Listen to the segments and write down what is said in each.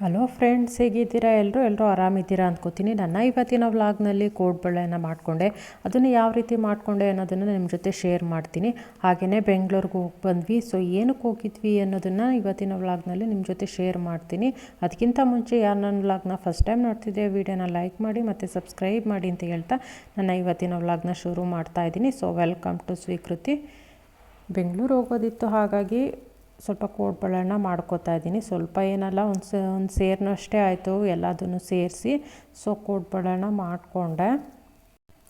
Hello friends ಹೇಗಿದ್ದೀರಾ? ಎಲ್ಲರೂ ಎಲ್ಲರೂ ಆರಾಮಿದ್ದೀರಾ ಅಂದ್ಕೋತೀನಿ ನನ್ನ ಇವತ್ತಿನ ವ್ಲಾಗ್ನಲ್ಲಿ ಕೋಡ್ಬಳೆನ ಮಾಡಿಕೊಂಡೆ. ಅದನ್ನು ಯಾವ ರೀತಿ ಮಾಡಿಕೊಂಡೆ ಅನ್ನೋದನ್ನು ನಿಮ್ಮ ಜೊತೆ ಶೇರ್ ಮಾಡ್ತೀನಿ. ಹಾಗೆಯೇ ಬೆಂಗಳೂರಿಗೆ ಹೋಗಿ ಬಂದ್ವಿ. ಸೊ ಏನಕ್ಕೆ ಹೋಗಿದ್ವಿ ಅನ್ನೋದನ್ನು ಇವತ್ತಿನ ವ್ಲಾಗ್ನಲ್ಲಿ ನಿಮ್ಮ ಜೊತೆ ಶೇರ್ ಮಾಡ್ತೀನಿ. ಅದಕ್ಕಿಂತ ಮುಂಚೆ ಯಾರು ನನ್ನ ವ್ಲಾಗ್ನ ಫಸ್ಟ್ ಟೈಮ್ ನೋಡ್ತಿದ್ದೆ, ವೀಡಿಯೋನ ಲೈಕ್ ಮಾಡಿ ಮತ್ತು ಸಬ್ಸ್ಕ್ರೈಬ್ ಮಾಡಿ ಅಂತ ಹೇಳ್ತಾ ನನ್ನ ಇವತ್ತಿನ ವ್ಲಾಗ್ನ ಶುರು ಮಾಡ್ತಾ ಇದ್ದೀನಿ. ಸೊ ವೆಲ್ಕಮ್ ಟು ಸ್ವೀಕೃತಿ ಬೆಂಗಳೂರು ಹೋಗೋದಿತ್ತು ಹಾಗಾಗಿ ಸ್ವಲ್ಪ ಕೋಡ್ಬಳೆನ ಮಾಡ್ಕೋತಾ ಇದ್ದೀನಿ. ಸ್ವಲ್ಪ ಏನಲ್ಲ, ಒಂದು ಒಂದು ಒಂದು ಸೇರಿನಷ್ಟೇ ಆಯಿತು, ಎಲ್ಲದನ್ನು ಸೇರಿಸಿ. ಸೊ ಕೋಡ್ಬಳೆನ ಮಾಡಿಕೊಂಡೆ.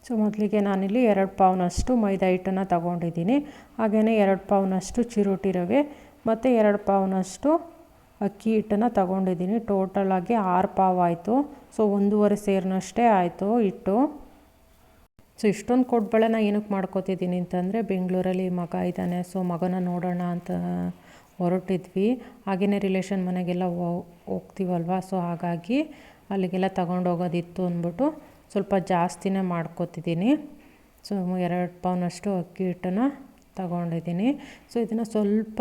ಸೊ, ಮೊದಲಿಗೆ ನಾನಿಲ್ಲಿ ಎರಡು ಪಾವ್ನಷ್ಟು ಮೈದಾ ಹಿಟ್ಟನ್ನು ತಗೊಂಡಿದ್ದೀನಿ. ಹಾಗೆಯೇ ಎರಡು ಪಾವ್ನಷ್ಟು ಚಿರೋಟಿ ರವೆ, ಮತ್ತು ಎರಡು ಪಾವ್ನಷ್ಟು ಅಕ್ಕಿ ಹಿಟ್ಟನ್ನು ತಗೊಂಡಿದ್ದೀನಿ. ಟೋಟಲಾಗಿ ಆರು ಪಾವ್ ಆಯಿತು. ಸೊ, ಒಂದೂವರೆ ಸೇರಿನಷ್ಟೇ ಆಯಿತು ಹಿಟ್ಟು. ಸೊ, ಇಷ್ಟೊಂದು ಕೊಡ್ಬಳೆನ ಏನಕ್ಕೆ ಮಾಡ್ಕೋತಿದ್ದೀನಿ ಅಂತಂದರೆ, ಬೆಂಗಳೂರಲ್ಲಿ ಮಗ ಇದ್ದಾನೆ, ಸೊ ಮಗನ ನೋಡೋಣ ಅಂತ ಹೊರಟಿದ್ವಿ. ಹಾಗೆಯೇ ರಿಲೇಷನ್ ಮನೆಗೆಲ್ಲ ಹೋಗ್ತೀವಲ್ವ? ಸೊ ಹಾಗಾಗಿ ಅಲ್ಲಿಗೆಲ್ಲ ತಗೊಂಡೋಗೋದಿತ್ತು ಅಂದ್ಬಿಟ್ಟು ಸ್ವಲ್ಪ ಜಾಸ್ತಿನೇ ಮಾಡ್ಕೊತಿದ್ದೀನಿ. ಸೊ ಎರಡು ಪೌನಷ್ಟು ಅಕ್ಕಿ ಹಿಟ್ಟನ್ನು ತಗೊಂಡಿದ್ದೀನಿ. ಸೊ ಇದನ್ನು ಸ್ವಲ್ಪ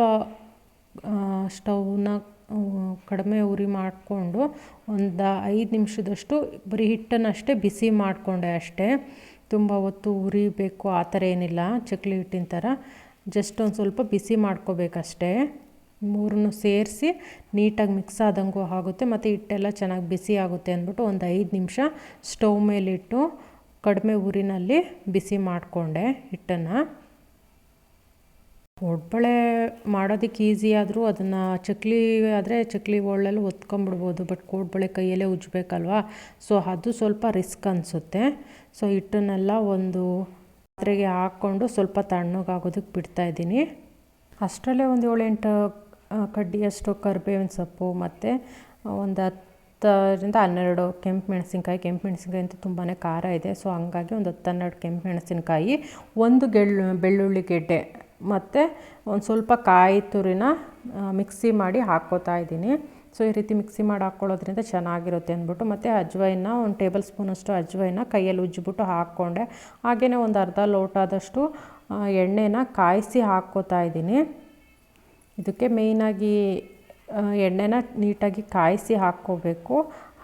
ಸ್ಟವ್ನ ಕಡಿಮೆ ಉರಿ ಮಾಡಿಕೊಂಡು ಒಂದು ಐದು ನಿಮಿಷದಷ್ಟು ಬರೀ ಹಿಟ್ಟನ್ನಷ್ಟೇ ಬಿಸಿ ಮಾಡಿಕೊಂಡೆ ಅಷ್ಟೇ. ತುಂಬ ಹೊತ್ತು ಉರಿಬೇಕು, ಆ ಥರ ಏನಿಲ್ಲ. ಚಕ್ಲಿ ಹಿಟ್ಟಿನ ಥರ. ಜಸ್ಟ್ ಒಂದು ಸ್ವಲ್ಪ ಬಿಸಿ ಮಾಡ್ಕೋಬೇಕಷ್ಟೇ. ಮೂರನ್ನು ಸೇರಿಸಿ ನೀಟಾಗಿ ಮಿಕ್ಸ್ ಆದಂಗೂ ಆಗುತ್ತೆ ಮತ್ತು ಹಿಟ್ಟೆಲ್ಲ ಚೆನ್ನಾಗಿ ಬಿಸಿ ಆಗುತ್ತೆ ಅಂದ್ಬಿಟ್ಟು ಒಂದು ಐದು ನಿಮಿಷ ಸ್ಟವ್ ಮೇಲಿಟ್ಟು ಕಡಿಮೆ ಉರಿನಲ್ಲಿ ಬಿಸಿ ಮಾಡಿಕೊಂಡೆ ಹಿಟ್ಟನ್ನು. ಒಡ್ಬಳೆ ಮಾಡೋದಕ್ಕೆ ಈಸಿ ಆದರೂ ಅದನ್ನು ಚಕ್ಲಿ ಆದರೆ ಚಕ್ಲಿ ಒಳ್ಳೆಲ್ಲ ಒತ್ಕೊಂಡ್ಬಿಡ್ಬೋದು, ಬಟ್ ಕೋಡ್ಬಳೆ ಕೈಯಲ್ಲೇ ಉಜ್ಜಬೇಕಲ್ವಾ? ಸೊ ಅದು ಸ್ವಲ್ಪ ರಿಸ್ಕ್ ಅನಿಸುತ್ತೆ. ಸೊ ಹಿಟ್ಟನ್ನೆಲ್ಲ ಒಂದು ಪಾತ್ರೆಗೆ ಹಾಕ್ಕೊಂಡು ಸ್ವಲ್ಪ ತಣ್ಣಗಾಗೋದಕ್ಕೆ ಬಿಡ್ತಾಯಿದ್ದೀನಿ ಅಷ್ಟರಲ್ಲೇ ಒಂದು ಏಳೆಂಟು ಕಡ್ಡಿಯಷ್ಟು ಕರ್ಬೇವಿನ ಸೊಪ್ಪು ಮತ್ತು ಒಂದು ಹತ್ತರಿಂದ ಹನ್ನೆರಡು ಕೆಂಪು ಮೆಣಸಿನ್ಕಾಯಿ. ಕೆಂಪು ಮೆಣಸಿನ್ಕಾಯಿ ಅಂತೂ ತುಂಬಾ ಖಾರ ಇದೆ. ಸೊ, ಹಂಗಾಗಿ ಒಂದು ಹತ್ತು ಹನ್ನೆರಡು ಕೆಂಪು ಮೆಣಸಿನ್ಕಾಯಿ, ಒಂದು ಗೆಳ್ಳು ಬೆಳ್ಳುಳ್ಳಿ ಗೆಡ್ಡೆ ಮತ್ತು ಒಂದು ಸ್ವಲ್ಪ ಕಾಯಿ ತುರಿನ ಮಿಕ್ಸಿ ಮಾಡಿ ಹಾಕ್ಕೋತಾ ಇದ್ದೀನಿ. ಸೊ, ಈ ರೀತಿ ಮಿಕ್ಸಿ ಮಾಡಿ ಹಾಕ್ಕೊಳ್ಳೋದ್ರಿಂದ ಚೆನ್ನಾಗಿರುತ್ತೆ ಅಂದ್ಬಿಟ್ಟು, ಮತ್ತು ಅಜ್ವೈನ ಒಂದು ಟೇಬಲ್ ಸ್ಪೂನಷ್ಟು ಅಜ್ವೈನ ಕೈಯಲ್ಲಿ ಉಜ್ಜಿಬಿಟ್ಟು ಹಾಕ್ಕೊಂಡೆ. ಹಾಗೆಯೇ ಒಂದು ಅರ್ಧ ಲೋಟದಷ್ಟು ಎಣ್ಣೆನ ಕಾಯಿಸಿ ಹಾಕ್ಕೋತಾ ಇದ್ದೀನಿ. ಇದಕ್ಕೆ ಮೇಯ್ನಾಗಿ ಎಣ್ಣೆನ ನೀಟಾಗಿ ಕಾಯಿಸಿ ಹಾಕ್ಕೋಬೇಕು.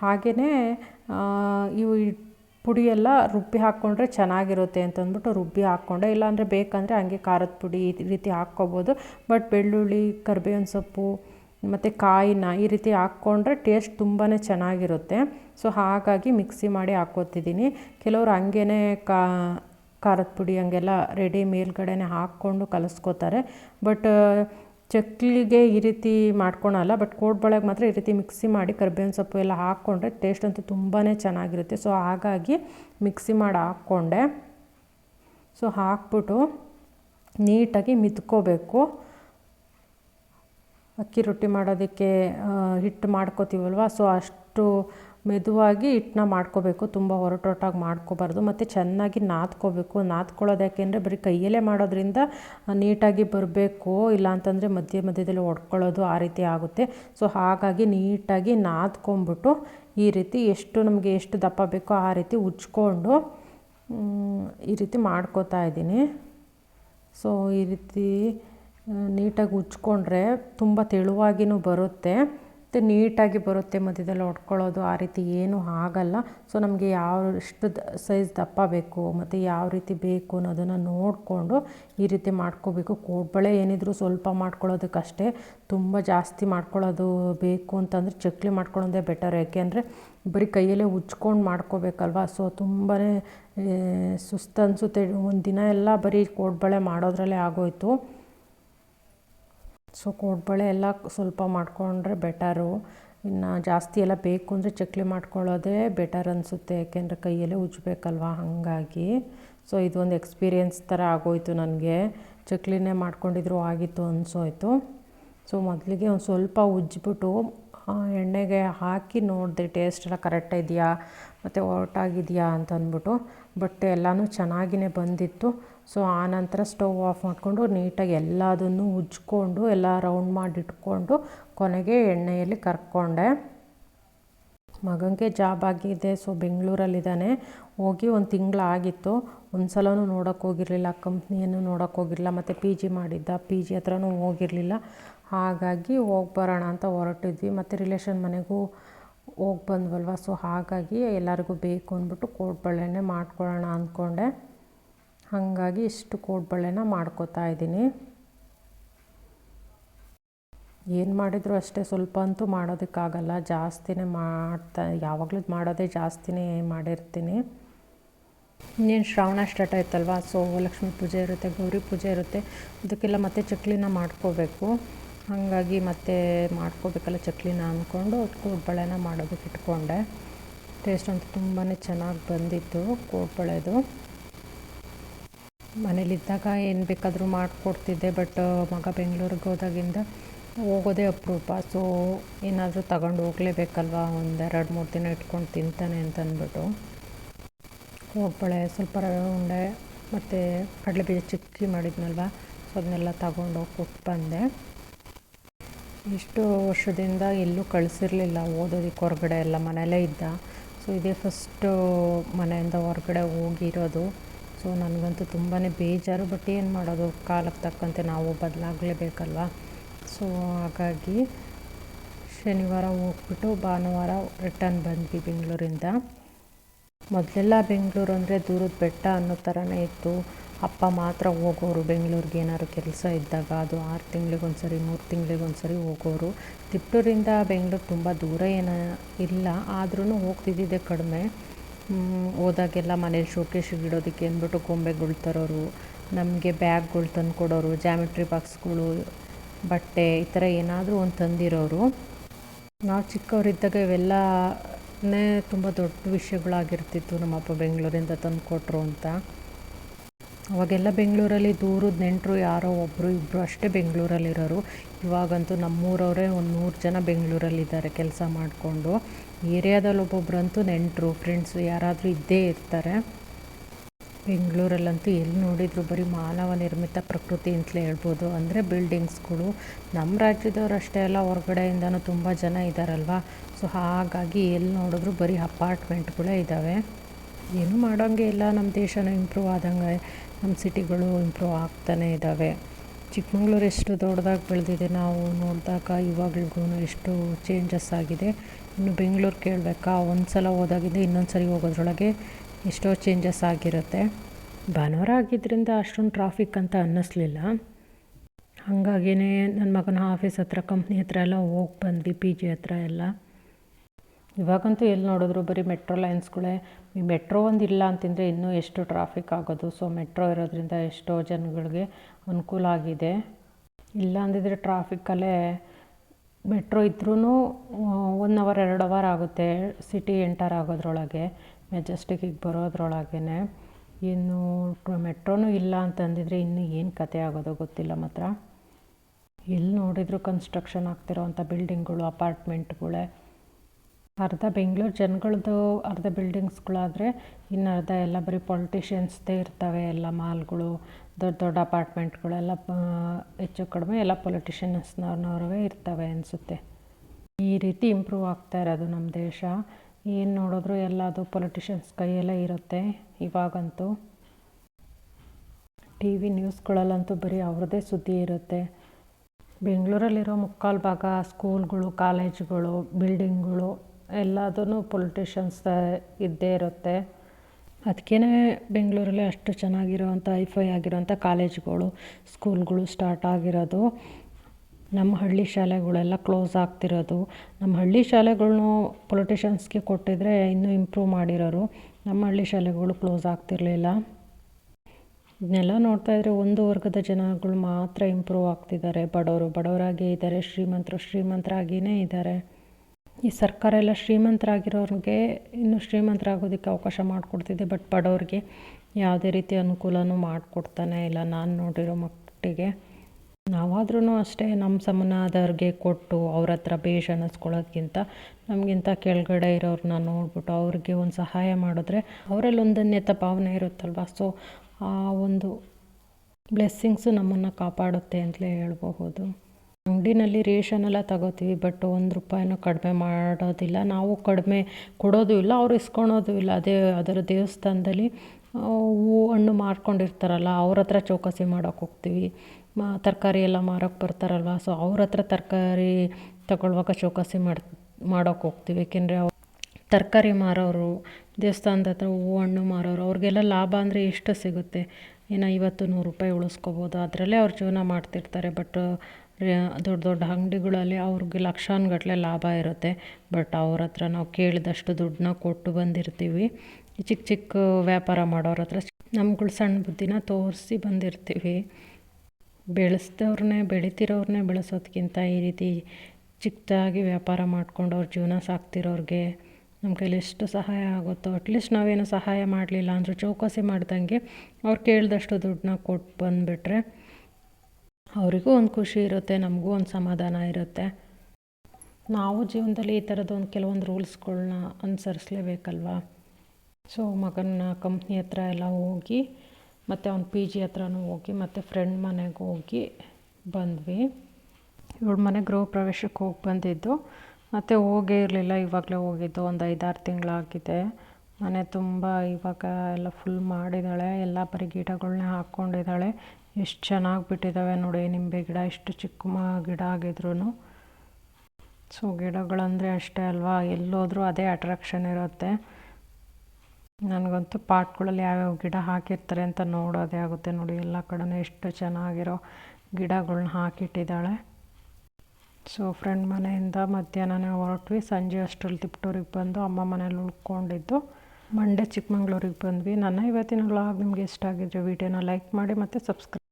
ಹಾಗೆಯೇ ಇವು ಪುಡಿಯೆಲ್ಲ ರುಬ್ಬಿ ಹಾಕ್ಕೊಂಡ್ರೆ ಚೆನ್ನಾಗಿರುತ್ತೆ ಅಂತಂದ್ಬಿಟ್ಟು ರುಬ್ಬಿ ಹಾಕ್ಕೊಂಡೆ. ಇಲ್ಲಾಂದರೆ ಬೇಕಂದರೆ ಹಂಗೆ ಖಾರದ ಪುಡಿ ಈ ರೀತಿ ಹಾಕ್ಕೋಬೋದು. ಬಟ್ ಬೆಳ್ಳುಳ್ಳಿ, ಕರಿಬೇವಿನ ಸೊಪ್ಪು, ಮತ್ತು ಕಾಯಿನ ಈ ರೀತಿ ಹಾಕ್ಕೊಂಡ್ರೆ ಟೇಸ್ಟ್ ತುಂಬಾ ಚೆನ್ನಾಗಿರುತ್ತೆ. ಸೊ ಹಾಗಾಗಿ ಮಿಕ್ಸಿ ಮಾಡಿ ಹಾಕ್ಕೋತಿದ್ದೀನಿ. ಕೆಲವರು ಹಂಗೇ ಕಾ, ಖಾರದ ಪುಡಿ ಹಂಗೆಲ್ಲ ರೆಡಿ ಮೇಲ್ಗಡೆನೆ ಹಾಕ್ಕೊಂಡು ಕಲಿಸ್ಕೋತಾರೆ. ಬಟ್ ಚಕ್ಲಿಗೆ ಈ ರೀತಿ ಮಾಡ್ಕೊಳಲ್ಲ ಬಟ್ ಕೋಡ್ಬಳೆಗೆ ಮಾತ್ರ ಈ ರೀತಿ ಮಿಕ್ಸಿ ಮಾಡಿ ಕರ್ಬೇವಿನ ಸೊಪ್ಪು ಎಲ್ಲ ಹಾಕ್ಕೊಂಡ್ರೆ ಟೇಸ್ಟ್ ಅಂತೂ ತುಂಬಾ ಚೆನ್ನಾಗಿರುತ್ತೆ. ಸೊ ಹಾಗಾಗಿ ಮಿಕ್ಸಿ ಮಾಡಿ ಹಾಕ್ಕೊಂಡೆ. ಸೊ ಹಾಕ್ಬಿಟ್ಟು ನೀಟಾಗಿ ಮಿತ್ಕೋಬೇಕು. ಅಕ್ಕಿ ರೊಟ್ಟಿ ಮಾಡೋದಕ್ಕೆ ಹಿಟ್ಟು ಮಾಡ್ಕೋತೀವಲ್ವ? ಸೊ ಅಷ್ಟು ಮೆದುವಾಗಿ ಹಿಟ್ಟನ್ನ ಮಾಡ್ಕೋಬೇಕು, ತುಂಬ ಹೊರಟೊರಟಾಗಿ ಮಾಡ್ಕೋಬಾರ್ದು, ಮತ್ತು ಚೆನ್ನಾಗಿ ನಾದ್ಕೋಬೇಕು. ನಾದ್ಕೊಳ್ಳೋದು ಯಾಕೆಂದರೆ ಬರೀ ಕೈಯಲ್ಲೇ ಮಾಡೋದ್ರಿಂದ ನೀಟಾಗಿ ಬರಬೇಕು, ಇಲ್ಲ ಅಂತಂದರೆ ಮಧ್ಯ ಮಧ್ಯದಲ್ಲಿ ಒಡ್ಕೊಳ್ಳೋದು ಆ ರೀತಿ ಆಗುತ್ತೆ. ಸೊ, ಹಾಗಾಗಿ ನೀಟಾಗಿ ನಾದ್ಕೊಂಬಿಟ್ಟು ಈ ರೀತಿ ಎಷ್ಟು ನಮಗೆ ಎಷ್ಟು ದಪ್ಪ ಬೇಕೋ ಆ ರೀತಿ ಉಜ್ಕೊಂಡು ಈ ರೀತಿ ಮಾಡ್ಕೋತಾ ಇದ್ದೀನಿ. ಸೊ, ಈ ರೀತಿ ನೀಟಾಗಿ ಉಜ್ಕೊಂಡ್ರೆ ತುಂಬ ತೆಳುವಾಗಿಯೂ ಬರುತ್ತೆ. ಮತ್ತು ನೀಟಾಗಿ ಬರುತ್ತೆ ಮಧ್ಯದಲ್ಲಿ ಹೊಡ್ಕೊಳ್ಳೋದು ಆ ರೀತಿ ಏನೂ ಆಗಲ್ಲ. ಸೊ ನಮಗೆ ಯಾವ ಎಷ್ಟು ಸೈಜ್ ದಪ್ಪ ಬೇಕು, ಮತ್ತು ಯಾವ ರೀತಿ ಬೇಕು ಅನ್ನೋದನ್ನು ನೋಡಿಕೊಂಡು ಈ ರೀತಿ ಮಾಡ್ಕೋಬೇಕು. ಕೋಡ್ಬಳೆ ಏನಿದ್ರೂ ಸ್ವಲ್ಪ ಮಾಡ್ಕೊಳ್ಳೋದಕ್ಕಷ್ಟೇ, ತುಂಬ ಜಾಸ್ತಿ ಮಾಡ್ಕೊಳ್ಳೋದು ಬೇಕು ಅಂತಂದರೆ ಚಕ್ಲಿ ಮಾಡ್ಕೊಳ್ಳೋದೇ ಬೆಟರ್ ಯಾಕೆಂದರೆ ಬರೀ ಕೈಯಲ್ಲೇ ಉಜ್ಕೊಂಡು ಮಾಡ್ಕೋಬೇಕಲ್ವಾ? ಸೊ ತುಂಬಾ ಸುಸ್ತು ಅನಿಸುತ್ತೆ. ಒಂದು ದಿನ ಎಲ್ಲ ಬರೀ ಕೋಡ್ಬಳೆ ಮಾಡೋದ್ರಲ್ಲೇ ಆಗೋಯಿತು. ಸೊ ಕೋಡ್ಬಳೆ ಎಲ್ಲ ಸ್ವಲ್ಪ ಮಾಡಿಕೊಂಡ್ರೆ ಬೆಟರು ಇನ್ನು ಜಾಸ್ತಿ ಎಲ್ಲ ಬೇಕು ಅಂದರೆ ಚಕ್ಲಿ ಮಾಡ್ಕೊಳ್ಳೋದೇ ಬೆಟರ್ ಅನಿಸುತ್ತೆ, ಯಾಕೆಂದರೆ ಕೈಯಲ್ಲೇ ಉಜ್ಜಬೇಕಲ್ವ ಹಾಗಾಗಿ. ಸೊ ಇದೊಂದು ಎಕ್ಸ್ಪೀರಿಯೆನ್ಸ್ ಥರ ಆಗೋಯಿತು ನನಗೆ. ಚಕ್ಲಿನೇ ಮಾಡ್ಕೊಂಡಿದ್ರು, ಆಗಿತ್ತು ಅನಿಸೋಯ್ತು. ಸೊ ಮೊದಲಿಗೆ ಒಂದು ಸ್ವಲ್ಪ ಉಜ್ಜಿಬಿಟ್ಟು ಎಣ್ಣೆಗೆ ಹಾಕಿ ನೋಡಿದೆ ಟೇಸ್ಟ್ ಎಲ್ಲ ಕರೆಕ್ಟ್ ಇದೆಯಾ ಮತ್ತು ಒರಟಾಗಿದೆಯಾ ಅಂತ ಅಂದ್ಬಿಟ್ಟು ಬಟ್ ಎಲ್ಲನೂ ಚೆನ್ನಾಗಿಯೇ ಬಂದಿತ್ತು. ಸೊ ಆನಂತರ ಸ್ಟವ್ ಆಫ್ ಮಾಡಿಕೊಂಡು ನೀಟಾಗಿ ಎಲ್ಲದನ್ನು ಉಜ್ಕೊಂಡು, ಎಲ್ಲ ರೌಂಡ್ ಮಾಡಿಟ್ಕೊಂಡು ಕೊನೆಗೆ ಎಣ್ಣೆಯಲ್ಲಿ ಕರ್ಕೊಂಡೆ. ಮಗನಿಗೆ ಜಾಬ್ ಆಗಿದೆ ಸೊ ಬೆಂಗಳೂರಲ್ಲಿದ್ದಾನೆ. ಹೋಗಿ ಒಂದು ತಿಂಗಳಾಗಿತ್ತು. ಒಂದು ಸಲನೂ ನೋಡೋಕ್ಕೆ ಹೋಗಿರಲಿಲ್ಲ ಕಂಪ್ನಿಯನ್ನು ನೋಡೋಕ್ಕೆ ಹೋಗಿರಲಿಲ್ಲ, ಮತ್ತು ಪಿ ಜಿ ಮಾಡಿದ್ದ ಪಿ ಜಿ ಹತ್ರನೂ ಹೋಗಿರಲಿಲ್ಲ. ಹಾಗಾಗಿ ಹೋಗಿ ಬರೋಣ ಅಂತ ಹೊರಟಿದ್ವಿ. ಮತ್ತು ರಿಲೇಷನ್ ಮನೆಗೂ ಹೋಗಿ ಬಂದ್ವಲ್ವ? ಸೊ ಹಾಗಾಗಿ ಎಲ್ಲರಿಗೂ ಬೇಕು ಅಂದ್ಬಿಟ್ಟು ಕೋಡ್ಬಳೆನೇ ಮಾಡ್ಕೊಳ್ಳೋಣ ಅಂದ್ಕೊಂಡೆ ಹಾಗಾಗಿ ಇಷ್ಟು ಕೋಡ್ಬಳೆನ ಮಾಡ್ಕೋತಾ ಇದ್ದೀನಿ. ಏನು ಮಾಡಿದರೂ ಅಷ್ಟೇ, ಸ್ವಲ್ಪ ಅಂತೂ ಮಾಡೋದಕ್ಕಾಗಲ್ಲ. ಜಾಸ್ತಿನೇ ಮಾಡ್ತಾ, ಯಾವಾಗಲೂ ಮಾಡೋದೇ ಜಾಸ್ತಿನೇ ಮಾಡಿರ್ತೀನಿ. ಇನ್ನೇನು ಶ್ರಾವಣ ಸ್ಟಾರ್ಟ್ ಆಯ್ತಲ್ವ? ಸೊ ಲಕ್ಷ್ಮೀ ಪೂಜೆ ಇರುತ್ತೆ, ಗೌರಿ ಪೂಜೆ ಇರುತ್ತೆ. ಅದಕ್ಕೆಲ್ಲ ಮತ್ತೆ ಚಕ್ಲಿನ ಮಾಡ್ಕೋಬೇಕು. ಹಾಗಾಗಿ ಮತ್ತೆ ಮಾಡ್ಕೋಬೇಕಲ್ಲ ಚಕ್ಲಿನ ಅಂದ್ಕೊಂಡು ಕೋಡ್ಬಳೆನ ಮಾಡೋದಕ್ಕೆ ಇಟ್ಕೊಂಡೆ. ಟೇಸ್ಟ್ ಅಂತೂ ತುಂಬಾ ಚೆನ್ನಾಗಿ ಬಂದಿತ್ತು ಕೋಡ್ಬಳೆದು. ಮನೇಲಿದ್ದಾಗ ಏನು ಬೇಕಾದರೂ ಮಾಡಿಕೊಡ್ತಿದ್ದೆ ಬಟ್ ಮಗ ಬೆಂಗಳೂರಿಗೆ ಹೋದಾಗಿಂದ ಹೋಗೋದೇ ಅಪರೂಪ. ಸೊ ಏನಾದರೂ ತಗೊಂಡು ಹೋಗಲೇಬೇಕಲ್ವ? ಒಂದೆರಡು, ಮೂರು ದಿನ ಇಟ್ಕೊಂಡು ತಿಂತಾನೆ ಅಂತ ಅಂದ್ಬಿಟ್ಟು. ಕೋಡ್ಬಳೆ ಸ್ವಲ್ಪ ರವೆ ಉಂಡೆ ಮತ್ತು ಕಡಲೆಬೀಜ ಚಿಕ್ಕಿ ಮಾಡಿದ್ನಲ್ವ? ಸೊ ಅದನ್ನೆಲ್ಲ ತಗೊಂಡೋಗಿ ಕೊಟ್ಟು ಬಂದೆ. ಇಷ್ಟು ವರ್ಷದಿಂದ ಎಲ್ಲೂ ಕಳಿಸಿರಲಿಲ್ಲ. ಓದೋದಕ್ಕೆ ಹೊರಗಡೆ ಎಲ್ಲ ಮನೆಯಲ್ಲೇ ಇದ್ದ. ಸೊ ಇದೇ ಫಸ್ಟು ಮನೆಯಿಂದ ಹೊರಗಡೆ ಹೋಗಿರೋದು. ಸೊ ನನಗಂತೂ ತುಂಬಾ ಬೇಜಾರು ಬಟ್ ಏನು ಮಾಡೋದು? ಕಾಲಕ್ಕೆ ತಕ್ಕಂತೆ ನಾವು ಬದಲಾಗಲೇಬೇಕಲ್ವ? ಸೊ ಹಾಗಾಗಿ ಶನಿವಾರ ಹೋಗ್ಬಿಟ್ಟು ಭಾನುವಾರ ರಿಟರ್ನ್ ಬಂದ್ವಿ ಬೆಂಗಳೂರಿಂದ. ಮೊದಲೆಲ್ಲ ಬೆಂಗಳೂರು ಅಂದರೆ ದೂರದ ಬೆಟ್ಟ ಅನ್ನೋ ಥರನೇ ಇತ್ತು. ಅಪ್ಪ ಮಾತ್ರ ಹೋಗೋರು, ಬೆಂಗಳೂರಿಗೆ ಏನಾದ್ರು ಕೆಲಸ ಇದ್ದಾಗ ಅದು ಆರು ತಿಂಗಳಿಗೊಂದ್ಸರಿ, ಮೂರು ತಿಂಗಳಿಗೊಂದ್ಸರಿ ಹೋಗೋರು. ತಿಪ್ಟೂರಿಂದ ಬೆಂಗಳೂರು ತುಂಬ ದೂರ ಏನು ಇಲ್ಲ ಆದ್ರೂ ಹೋಗ್ತಿದ್ದಿದ್ದೆ ಕಡಿಮೆ. ಹೋದಾಗೆಲ್ಲ ಮನೇಲಿ ಶೋಕೇಶಿಗೆ ಇಡೋದಕ್ಕೆ ಅಂದ್ಬಿಟ್ಟು ಗೊಂಬೆಗಳು ತರೋರು, ನಮಗೆ ಬ್ಯಾಗ್ಗಳು ತಂದು ಕೊಡೋರು ಜಾಮಿಟ್ರಿ ಬಾಕ್ಸ್ಗಳು ಬಟ್ಟೆ ಈ ಥರ ಏನಾದರೂ ಒಂದು ತಂದಿರೋರು. ನಾವು ಚಿಕ್ಕವರಿದ್ದಾಗ ಇವೆಲ್ಲನೇ ತುಂಬ ದೊಡ್ಡ ವಿಷಯಗಳಾಗಿರ್ತಿತ್ತು, ನಮ್ಮಪ್ಪ ಬೆಂಗಳೂರಿಂದ ತಂದು ಕೊಟ್ಟರು ಅಂತ. ಅವಾಗೆಲ್ಲ ಬೆಂಗಳೂರಲ್ಲಿ ದೂರದ ನೆಂಟರು ಯಾರೋ ಒಬ್ಬರು ಇಬ್ಬರು ಅಷ್ಟೇ ಬೆಂಗಳೂರಲ್ಲಿರೋರು. ಇವಾಗಂತೂ ನಮ್ಮೂರವರೇ ಒಂದು ನೂರು ಜನ ಬೆಂಗಳೂರಲ್ಲಿದ್ದಾರೆ ಕೆಲಸ ಮಾಡಿಕೊಂಡು. ಏರಿಯಾದಲ್ಲಿ ಒಬ್ಬೊಬ್ಬರಂತೂ ನೆಂಟರು, ಫ್ರೆಂಡ್ಸು ಯಾರಾದರೂ ಇದ್ದೇ ಇರ್ತಾರೆ. ಬೆಂಗಳೂರಲ್ಲಂತೂ ಎಲ್ಲಿ ನೋಡಿದ್ರು ಬರೀ ಮಾನವ ನಿರ್ಮಿತ ಪ್ರಕೃತಿ ಅಂತಲೇ ಹೇಳ್ಬೋದು. ಅಂದರೆ ಬಿಲ್ಡಿಂಗ್ಸ್ಗಳು. ನಮ್ಮ ರಾಜ್ಯದವ್ರು ಅಷ್ಟೇ ಅಲ್ಲ, ಹೊರಗಡೆಯಿಂದನೂ ತುಂಬ ಜನ ಇದ್ದಾರಲ್ವ ಸೊ ಹಾಗಾಗಿ ಎಲ್ಲಿ ನೋಡಿದ್ರು ಬರೀ ಅಪಾರ್ಟ್ಮೆಂಟ್ಗಳೇ ಇದ್ದಾವೆ ಏನೂ ಮಾಡೋಂಗೆ ಇಲ್ಲ. ನಮ್ಮ ದೇಶನೂ ಇಂಪ್ರೂವ್ ಆದಂಗೆ, ನಮ್ಮ ಸಿಟಿಗಳು ಇಂಪ್ರೂವ್ ಆಗ್ತಾನೇ ಇದ್ದಾವೆ ಚಿಕ್ಕಮಂಗ್ಳೂರು ಎಷ್ಟು ದೊಡ್ಡದಾಗಿ ಬೆಳೆದಿದೆ ನಾವು ನೋಡಿದಾಗ ಇವಾಗಲಿಗೂ ಎಷ್ಟು ಚೇಂಜಸ್ ಆಗಿದೆ. ಇನ್ನು ಬೆಂಗಳೂರು ಕೇಳಬೇಕಾ ಒಂದು ಸಲ ಹೋದಾಗಿಂದ ಇನ್ನೊಂದು ಸರಿ ಹೋಗೋದ್ರೊಳಗೆ ಎಷ್ಟೋ ಚೇಂಜಸ್ ಆಗಿರುತ್ತೆ. ಭಾನುವಾರ ಆಗಿದ್ದರಿಂದ ಅಷ್ಟೊಂದು ಟ್ರಾಫಿಕ್ ಅಂತ ಅನ್ನಿಸ್ಲಿಲ್ಲ. ಹಾಗಾಗಿಯೇ ನನ್ನ ಮಗನ ಆಫೀಸ್ ಹತ್ರ ಕಂಪ್ನಿ ಹತ್ರ ಎಲ್ಲ ಹೋಗಿ ಬಂದ್ವಿ ಪಿ ಜಿ ಹತ್ರ ಎಲ್ಲ. ಇವಾಗಂತೂ ಎಲ್ಲಿ ನೋಡಿದ್ರು ಬರೀ ಮೆಟ್ರೋ ಲೈನ್ಸ್ಗಳೇ, ಈ ಮೆಟ್ರೋ ಒಂದು ಇಲ್ಲ ಅಂತಂದರೆ ಇನ್ನೂ ಎಷ್ಟು ಟ್ರಾಫಿಕ್ ಆಗೋದು? ಸೊ ಮೆಟ್ರೋ ಇರೋದ್ರಿಂದ ಎಷ್ಟೋ ಜನಗಳಿಗೆ ಅನುಕೂಲ ಆಗಿದೆ. ಇಲ್ಲ ಅಂದಿದ್ರೆ ಟ್ರಾಫಿಕ್ಕಲ್ಲೇ ಮೆಟ್ರೋ ಇದ್ರೂ ಒನ್ ಅವರ್ ಎರಡು ಅವರ್ ಆಗುತ್ತೆ. ಸಿಟಿ ಎಂಟರ್ ಆಗೋದ್ರೊಳಗೆ ಮೆಜೆಸ್ಟಿಕ್ಕಿಗೆ ಬರೋದ್ರೊಳಗೇ ಇನ್ನು ಮೆಟ್ರೋನೂ ಇಲ್ಲ ಅಂತಂದಿದ್ರೆ ಇನ್ನು ಏನು ಕತೆ ಆಗೋದೋ ಗೊತ್ತಿಲ್ಲ ಮಾತ್ರ. ಎಲ್ಲಿ ನೋಡಿದರೂ ಕನ್ಸ್ಟ್ರಕ್ಷನ್ ಆಗ್ತಿರೋವಂಥ ಬಿಲ್ಡಿಂಗ್ಗಳು ಅಪಾರ್ಟ್ಮೆಂಟ್ಗಳೇ ಅರ್ಧ ಬೆಂಗಳೂರು ಜನಗಳದ್ದು ಅರ್ಧ ಬಿಲ್ಡಿಂಗ್ಸ್ಗಳಾದರೆ ಇನ್ನು ಅರ್ಧ ಎಲ್ಲ ಬರೀ ಪೊಲಿಟಿಷಿಯನ್ಸ್ದೇ ಇರ್ತವೆ, ಎಲ್ಲ ಮಾಲ್ಗಳು, ದೊಡ್ಡ ದೊಡ್ಡ ಅಪಾರ್ಟ್ಮೆಂಟ್ಗಳೆಲ್ಲ ಹೆಚ್ಚು ಕಡಿಮೆ ಎಲ್ಲ ಪೊಲಿಟಿಷಿಯನ್ಸ್ನವ್ರವೇ ಇರ್ತವೆ ಅನಿಸುತ್ತೆ. ಈ ರೀತಿ ಇಂಪ್ರೂವ್ ಆಗ್ತಾ ಇರೋದು ನಮ್ಮ ದೇಶ. ಏನು ನೋಡಿದ್ರು ಎಲ್ಲದು ಪೊಲಿಟಿಷಿಯನ್ಸ್ ಕೈಯಲ್ಲೇ ಇರುತ್ತೆ ಇವಾಗಂತೂ. ಟಿ ವಿ ನ್ಯೂಸ್ಗಳಲ್ಲಂತೂ ಬರೀ ಅವ್ರದ್ದೇ ಸುದ್ದಿ ಇರುತ್ತೆ. ಬೆಂಗಳೂರಲ್ಲಿರೋ ಮುಕ್ಕಾಲು ಭಾಗ ಸ್ಕೂಲ್ಗಳು ಕಾಲೇಜುಗಳು ಬಿಲ್ಡಿಂಗ್ಗಳು ಎಲ್ಲದೂ ಪೊಲಿಟಿಷನ್ಸ್ ಇದ್ದೇ ಇರುತ್ತೆ. ಅದಕ್ಕೇ ಬೆಂಗಳೂರಲ್ಲಿ ಅಷ್ಟು ಚೆನ್ನಾಗಿರೋವಂಥ ಐಫೈ ಆಗಿರೋವಂಥ ಕಾಲೇಜ್ಗಳು, ಸ್ಕೂಲ್ಗಳು ಸ್ಟಾರ್ಟ್ ಆಗಿರೋದು. ನಮ್ಮ ಹಳ್ಳಿ ಶಾಲೆಗಳೆಲ್ಲ ಕ್ಲೋಸ್ ಆಗ್ತಿರೋದು. ನಮ್ಮ ಹಳ್ಳಿ ಶಾಲೆಗಳ್ನು ಪೊಲಿಟಿಷನ್ಸ್ಗೆ ಕೊಟ್ಟಿದ್ರೆ ಇನ್ನೂ ಇಂಪ್ರೂವ್ ಮಾಡಿರೋರು. ನಮ್ಮ ಹಳ್ಳಿ ಶಾಲೆಗಳು ಕ್ಲೋಸ್ ಆಗ್ತಿರಲಿಲ್ಲ. ಇದನ್ನೆಲ್ಲ ನೋಡ್ತಾ ಇದ್ದರೆ ಒಂದು ವರ್ಗದ ಜನಗಳು ಮಾತ್ರ ಇಂಪ್ರೂವ್ ಆಗ್ತಿದ್ದಾರೆ. ಬಡವರು ಬಡವರಾಗೇ ಇದ್ದಾರೆ, ಶ್ರೀಮಂತರು ಶ್ರೀಮಂತರಾಗಿಯೇ ಇದ್ದಾರೆ. ಈ ಸರ್ಕಾರ ಎಲ್ಲ ಶ್ರೀಮಂತರಾಗಿರೋರಿಗೆ ಇನ್ನೂ ಶ್ರೀಮಂತರಾಗೋದಕ್ಕೆ ಅವಕಾಶ ಮಾಡಿಕೊಡ್ತಿದೆ ಬಟ್ ಬಡವ್ರಿಗೆ ಯಾವುದೇ ರೀತಿ ಅನುಕೂಲನೂ ಮಾಡಿಕೊಡ್ತಾನೆ ಇಲ್ಲ. ನಾನು ನೋಡಿರೋ ಮಟ್ಟಿಗೆ ನಾವಾದ್ರೂ ಅಷ್ಟೇ ನಮ್ಮ ಸಮನಾದವ್ರಿಗೆ ಕೊಟ್ಟು ಅವ್ರ ಹತ್ರ ಬೇಷ್ ಅನ್ನಿಸ್ಕೊಳ್ಳೋದ್ಕಿಂತ ನಮಗಿಂತ ಕೆಳಗಡೆ ಇರೋರನ್ನ ನೋಡ್ಬಿಟ್ಟು ಅವ್ರಿಗೆ ಒಂದು ಸಹಾಯ ಮಾಡಿದ್ರೆ ಅವರಲ್ಲಿ ಒಂದು ಅನ್ಯತಾ ಭಾವನೆ ಇರುತ್ತಲ್ವ? ಸೊ ಆ ಒಂದು ಬ್ಲೆಸ್ಸಿಂಗ್ಸು ನಮ್ಮನ್ನು ಕಾಪಾಡುತ್ತೆ ಅಂತಲೇ ಹೇಳ್ಬಹುದು. ಅಂಗಡಿನಲ್ಲಿ ಎಲ್ಲ ತಗೋತೀವಿ ಬಟ್ ಒಂದು ರೂಪಾಯಿನೂ ಕಡಿಮೆ ಮಾಡೋದಿಲ್ಲ. ನಾವು ಕಡಿಮೆ ಕೊಡೋದು ಇಲ್ಲ, ಅವ್ರು ಇಸ್ಕೊಳೋದು ಇಲ್ಲ. ಅದೇ ಅದರ ದೇವಸ್ಥಾನದಲ್ಲಿ ಹೂವು, ಹಣ್ಣು ಮಾರ್ಕೊಂಡಿರ್ತಾರಲ್ಲ, ಅವ್ರ ಹತ್ರ ಚೌಕಾಸಿ ಮಾಡೋಕೆ ಹೋಗ್ತೀವಿ. ತರಕಾರಿ ಎಲ್ಲ ಮಾರೋಕ್ಕೆ ಬರ್ತಾರಲ್ವ ಸೊ ಅವ್ರ ಹತ್ರ ತರಕಾರಿ ತಗೊಳ್ಳುವಾಗ ಚೌಕಾಸಿ ಮಾಡಿ, ಮಾಡೋಕೆ ಹೋಗ್ತೀವಿ. ಏಕೆಂದರೆ ತರಕಾರಿ ಮಾರೋರು, ದೇವಸ್ಥಾನದ ಹತ್ರ ಹೂವು, ಹಣ್ಣು ಮಾರೋರು, ಅವ್ರಿಗೆಲ್ಲ ಲಾಭ ಅಂದರೆ ಎಷ್ಟು ಸಿಗುತ್ತೆ. ಏನೋ ಐವತ್ತು ನೂರು ರೂಪಾಯಿ ಉಳಿಸ್ಕೋಬೋದು. ಅದರಲ್ಲೇ ಅವ್ರು ಜೀವನ ಮಾಡ್ತಿರ್ತಾರೆ ಬಟ್ ದೊಡ್ಡ ದೊಡ್ಡ ಅಂಗಡಿಗಳಲ್ಲಿ ಅವ್ರಿಗೆ ಲಕ್ಷಾನುಗಟ್ಟಲೆ ಲಾಭ ಇರುತ್ತೆ. ಬಟ್ ಅವ್ರ ಹತ್ರ ನಾವು ಕೇಳಿದಷ್ಟು ದುಡ್ಡನ್ನ ಕೊಟ್ಟು ಬಂದಿರ್ತೀವಿ. ಚಿಕ್ಕ ಚಿಕ್ಕ ವ್ಯಾಪಾರ ಮಾಡೋರ ಹತ್ರ ನಮ್ಗಳು ಸಣ್ಣ ಬುದ್ಧಿನ ತೋರಿಸಿ ಬಂದಿರ್ತೀವಿ. ಬೆಳೆಸ್ದವ್ರನ್ನೇ ಬೆಳಿತಿರೋರನ್ನೇ ಬೆಳೆಸೋದ್ಕಿಂತ ಈ ರೀತಿ ಚಿಕ್ಕದಾಗಿ ವ್ಯಾಪಾರ ಮಾಡ್ಕೊಂಡು ಅವ್ರ ಜೀವನ ಸಾಕ್ತಿರೋರಿಗೆ ನಮ್ಮ ಕೈಲಿ ಎಷ್ಟು ಸಹಾಯ ಆಗುತ್ತೋ ಅಟ್ಲೀಸ್ಟ್ ನಾವೇನು ಸಹಾಯ ಮಾಡಲಿಲ್ಲ ಅಂದರೂ ಚೌಕಾಸಿ ಮಾಡ್ದಂಗೆ ಅವ್ರು ಕೇಳಿದಷ್ಟು ದುಡ್ಡನ್ನ ಕೊಟ್ಟು ಬಂದುಬಿಟ್ರೆ ಅವರಿಗೂ ಒಂದು ಖುಷಿ ಇರುತ್ತೆ, ನಮಗೂ ಒಂದು ಸಮಾಧಾನ ಇರುತ್ತೆ. ನಾವು ಜೀವನದಲ್ಲಿ ಈ ಥರದ್ದು ಒಂದು ಕೆಲವೊಂದು ರೂಲ್ಸ್ಗಳನ್ನ ಅನುಸರಿಸ್ಲೇಬೇಕಲ್ವಾ? ಸೊ ಮಗನ ಕಂಪ್ನಿ ಹತ್ರ ಎಲ್ಲ ಹೋಗಿ, ಮತ್ತು ಅವ್ನ ಪಿ ಜಿ ಹತ್ರನೂ ಹೋಗಿ, ಮತ್ತು ಫ್ರೆಂಡ್ ಮನೆಗೆ ಹೋಗಿ ಬಂದ್ವಿ. ಇವಳ ಮನೆ ಗೃಹ ಪ್ರವೇಶಕ್ಕೆ ಹೋಗಿ ಬಂದಿದ್ದು, ಮತ್ತು ಹೋಗೇ ಇರಲಿಲ್ಲ, ಇವಾಗಲೇ ಹೋಗಿದ್ದು, ಒಂದು ಐದಾರು ತಿಂಗಳಾಗಿದೆ. ಮನೆ ತುಂಬ ಇವಾಗ ಎಲ್ಲ ಫುಲ್ ಮಾಡಿದ್ದಾಳೆ ಎಲ್ಲ ಬರೀ ಗಿಡಗಳನ್ನೇ ಹಾಕ್ಕೊಂಡಿದ್ದಾಳೆ ಎಷ್ಟು ಚೆನ್ನಾಗಿ ಬಿಟ್ಟಿದ್ದಾವೆ ನೋಡಿ, ನಿಂಬೆ ಗಿಡ ಎಷ್ಟು ಚಿಕ್ಕ ಗಿಡ ಆಗಿದ್ರು ಸೊ ಗಿಡಗಳಂದರೆ ಅಷ್ಟೇ ಅಲ್ವಾ? ಎಲ್ಲೋದ್ರೂ ಅದೇ ಅಟ್ರಾಕ್ಷನ್ ಇರುತ್ತೆ. ನನಗಂತೂ ಪಾಟ್ಗಳಲ್ಲಿ ಯಾವ್ಯಾವ ಗಿಡ ಹಾಕಿರ್ತಾರೆ ಅಂತ ನೋಡೋದೇ ಆಗುತ್ತೆ ನೋಡಿ, ಎಲ್ಲ ಕಡೆನೂ ಎಷ್ಟು ಚೆನ್ನಾಗಿರೋ ಗಿಡಗಳ್ನ ಹಾಕಿಟ್ಟಿದ್ದಾಳೆ. ಸೊ ಫ್ರೆಂಡ್ ಮನೆಯಿಂದ ಮಧ್ಯಾಹ್ನನೇ ಹೊರಟ್ವಿ. ಸಂಜೆ ಅಷ್ಟರಲ್ಲಿ ತಿಪ್ಟೂರಿಗೆ ಬಂದು ಅಮ್ಮ ಮನೇಲಿ ಉಳ್ಕೊಂಡಿದ್ದು. ಮಂಡ್ಯ ಚಿಕ್ಕಮಂಗ್ಳೂರಿಗೆ ಬಂದ್ವಿ. ನನ್ನ ಇವತ್ತಿನ ವ್ಲಾಗ್ ನಿಮಗೆ ಇಷ್ಟ ಆಗಿದ್ರೆ ವೀಡಿಯೋನ ಲೈಕ್ ಮಾಡಿ ಮತ್ತು ಸಬ್ಸ್ಕ್ರೈಬ್